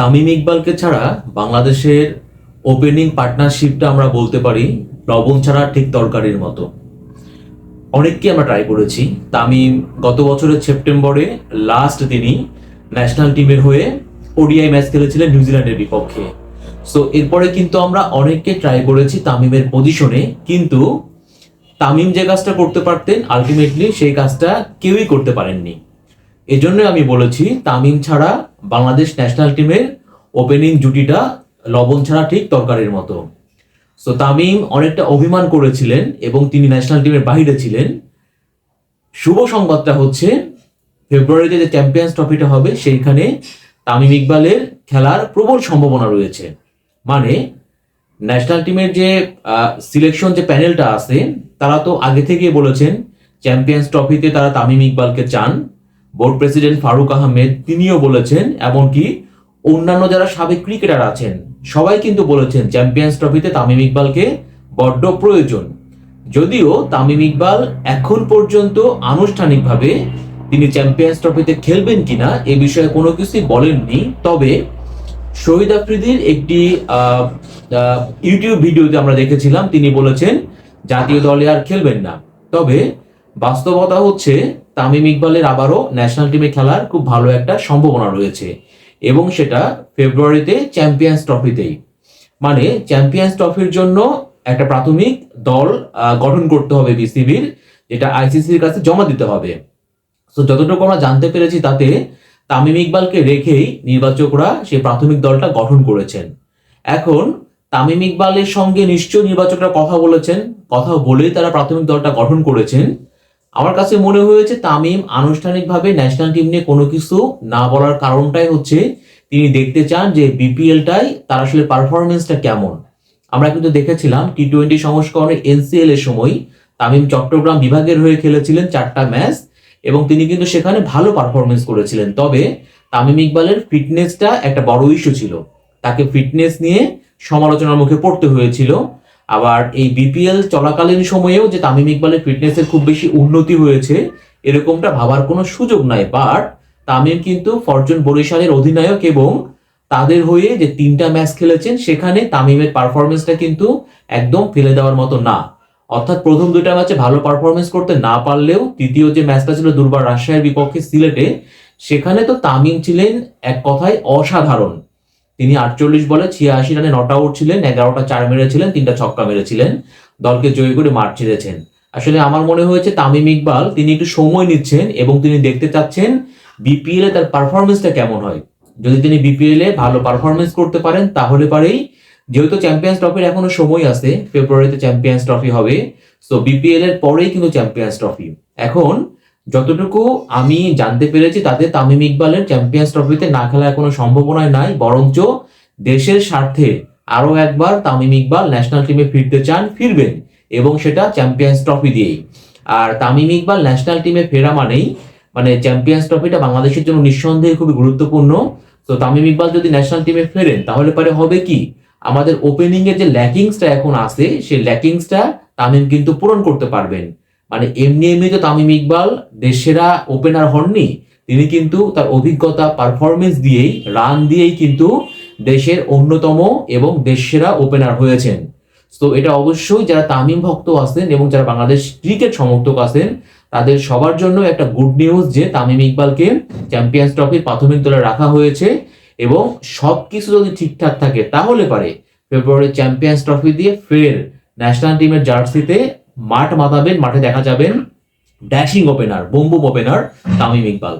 তামিম ইকবালকে ছাড়া বাংলাদেশের ওপেনিং পার্টনারশিপটা আমরা বলতে পারি লবণ ছাড়া ঠিক তরকারির মতো। অনেককে আমরা ট্রাই করেছি। তামিম গত বছরের সেপ্টেম্বরে লাস্ট তিনি ন্যাশনাল টিমের হয়ে ওডিআই ম্যাচ খেলেছিলেন নিউজিল্যান্ডের বিপক্ষে। সো এরপরে কিন্তু আমরা অনেককে ট্রাই করেছি তামিমের পজিশনে কিন্তু তামিম যে কাজটা করতে পারতেন আলটিমেটলি সেই কাজটা কেউই করতে পারেননি। এজন্য আমি বলেছি, তামিম ছাড়া বাংলাদেশ ন্যাশনাল টিমের ওপেনিং জুটিটা লবণ ছাড়া ঠিক তরকারির মতো। সো তামিম অনেকটা অভিমান করেছিলেন এবং তিনি ন্যাশনাল টিমের বাইরে ছিলেন। শুভ সংবাদটা হচ্ছে, ফেব্রুয়ারিতে যে চ্যাম্পিয়ন্স ট্রফিটা হবে, সেইখানে তামিম ইকবালের খেলার প্রবল সম্ভাবনা রয়েছে। মানে ন্যাশনাল টিমের যে সিলেকশন যে প্যানেলটা আছে, তারা তো আগে থেকেই বলেছেন চ্যাম্পিয়ন্স ট্রফিতে তারা তামিম ইকবালকে চান। বোর্ড প্রেসিডেন্ট ফারুক আহমেদ তিনিও বলেছেন, এমনকি অন্যান্য যারা সাবেক ক্রিকেটার আছেন, সবাই কিন্তু বলেছেন চ্যাম্পিয়ন্স ট্রফিতে তামিম ইকবালকে বড্ড প্রয়োজন। যদিও তামিম ইকবাল এখন পর্যন্ত আনুষ্ঠানিকভাবে তিনি চ্যাম্পিয়ন্স ট্রফিতে খেলবেন কিনা এ বিষয়ে কোনো কিছুই বলেননি, তবে শহীদ আফ্রিদির একটি ইউটিউব ভিডিওতে আমরা দেখেছিলাম, তিনি বলেছেন, জাতীয় দলে আর খেলবেন না। তবে বাস্তবতা হচ্ছে, তামিম ইকবালের আবারও ন্যাশনাল টিমে খেলার খুব ভালো একটা সম্ভাবনা রয়েছে এবং সেটা ফেব্রুয়ারিতে চ্যাম্পিয়ন্স ট্রফিতেই মানে চ্যাম্পিয়ন্স ট্রফির জন্য একটা প্রাথমিক দল গঠন করতে হবে বিসিবির, যেটা আইসিসির কাছে জমা দিতে হবে। তো যতটুকু আমরা জানতে পেরেছি তাতে তামিম ইকবালকে রেখেই নির্বাচকরা সেই প্রাথমিক দলটা গঠন করেছেন। এখন তামিম ইকবালের সঙ্গে নিশ্চয় নির্বাচকরা কথা বলেছেন, কথা বলেই তারা প্রাথমিক দলটা গঠন করেছেন। আমার কাছে মনে হয়েছে তামিম আনুষ্ঠানিকভাবে ন্যাশনাল টিম নিয়ে কোনো কিছু না বলার কারণটাই হচ্ছে তিনি দেখতে চান যে বিপিএলটাই তার আসলে পারফরমেন্সটা কেমন। আমরা কিন্তু দেখেছিলাম টি টোয়েন্টি সংস্করণে এনসিএল এর সময় তামিম চট্টগ্রাম বিভাগের হয়ে খেলেছিলেন চারটা ম্যাচ এবং তিনি কিন্তু সেখানে ভালো পারফরমেন্স করেছিলেন। তবে তামিম ইকবালের ফিটনেসটা একটা বড় ইস্যু ছিল। তাকে ফিটনেস নিয়ে সমালোচনার মুখে পড়তে হয়েছিল। আবার এই বিপিএল চলাকালীন সময়েও যে তামিম ইকবালের ফিটনেসের খুব বেশি উন্নতি হয়েছে, এরকমটা ভাবার কোনো সুযোগ নাই। বাট তামিম কিন্তু ফরচুন বরিশালের অধিনায়ক এবং তাদের হয়ে যে তিনটা ম্যাচ খেলেছেন, সেখানে তামিমের পারফরমেন্সটা কিন্তু একদম ফেলে দেওয়ার মতো না। অর্থাৎ প্রথম দুইটা ম্যাচে ভালো পারফরমেন্স করতে না পারলেও তৃতীয় যে ম্যাচটা ছিল দুর্বার রাজশাহীর বিপক্ষে সিলেটে, সেখানে তো তামিম ছিলেন এক কথায় অসাধারণ। তিনি আটচল্লিশ বলে ছিয়াশি রানে নট আউট ছিলেন, এগারোটা চার মেরেছিলেন, তিনটা ছক্কা মেরেছিলেন, দলকে জয়ী করে মাঠ ছেড়েছেন। আসলে আমার মনে হয়েছে তামিম ইকবাল, তিনি একটু সময় নিচ্ছেন এবং তিনি দেখতে চাচ্ছেন বিপিএল এ তার পারফরমেন্সটা কেমন হয়। যদি তিনি বিপিএল এ ভালো পারফরমেন্স করতে পারেন, তাহলে পারেই। যেহেতু চ্যাম্পিয়ন্স ট্রফির এখনও সময় আছে ফেব্রুয়ারিতে চ্যাম্পিয়ন্স ট্রফি হবে সো বিপিএল এর পরেই কিন্তু চ্যাম্পিয়ন্স ট্রফি এখন যতটুকু আমি জানতে পেরেছি, তাতে তামিম ইকবালের চ্যাম্পিয়ন্স ট্রফিতে না খেলার কোনো সম্ভাবনাই নাই, বরঞ্চ দেশের স্বার্থে আরও একবার তামিম ইকবাল ন্যাশনাল টিমে ফিরতে চান, ফিরবেন এবং সেটা চ্যাম্পিয়ন্স ট্রফি দিয়েই। আর তামিম ইকবাল ন্যাশনাল টিমে ফেরা মানেই মানে চ্যাম্পিয়ন্স ট্রফিটা বাংলাদেশের জন্য নিঃসন্দেহে খুবই গুরুত্বপূর্ণ। তো তামিম ইকবাল যদি ন্যাশনাল টিমে ফেরেন, তাহলে পরে হবে কি? আমাদের ওপেনিং এর যে ল্যাকিংসটা এখন আছে, সেই ল্যাকিংসটা তামিম কিন্তু পূরণ করতে পারবেন। মানে এমনি এমনি তো তামিম ইকবাল, দেশেরা ওপেনার হননি, তিনি কিন্তু তার অভিজ্ঞতা পারফরমেন্স দিয়েই রান দিয়েই কিন্তু দেশের অন্যতম এবং দেশেরা ওপেনার হয়েছেন। তো এটা অবশ্যই যারা তামিম ভক্ত আছেন এবং যারা বাংলাদেশ ক্রিকেট সমর্থক আছেন, তাদের সবার জন্য একটা গুড নিউজ যে তামিম ইকবালকে চ্যাম্পিয়ন্স ট্রফির প্রাথমিক দলে রাখা হয়েছে এবং সব কিছু যদি ঠিকঠাক থাকে, তাহলে পারে ফেব্রুয়ারি চ্যাম্পিয়ন্স ট্রফি দিয়ে ফের ন্যাশনাল টিমের জার্সিতে মাঠ মাতাবেন মাঠে দেখা যাবেন dashing opener boom boom opener Tamim Iqbal.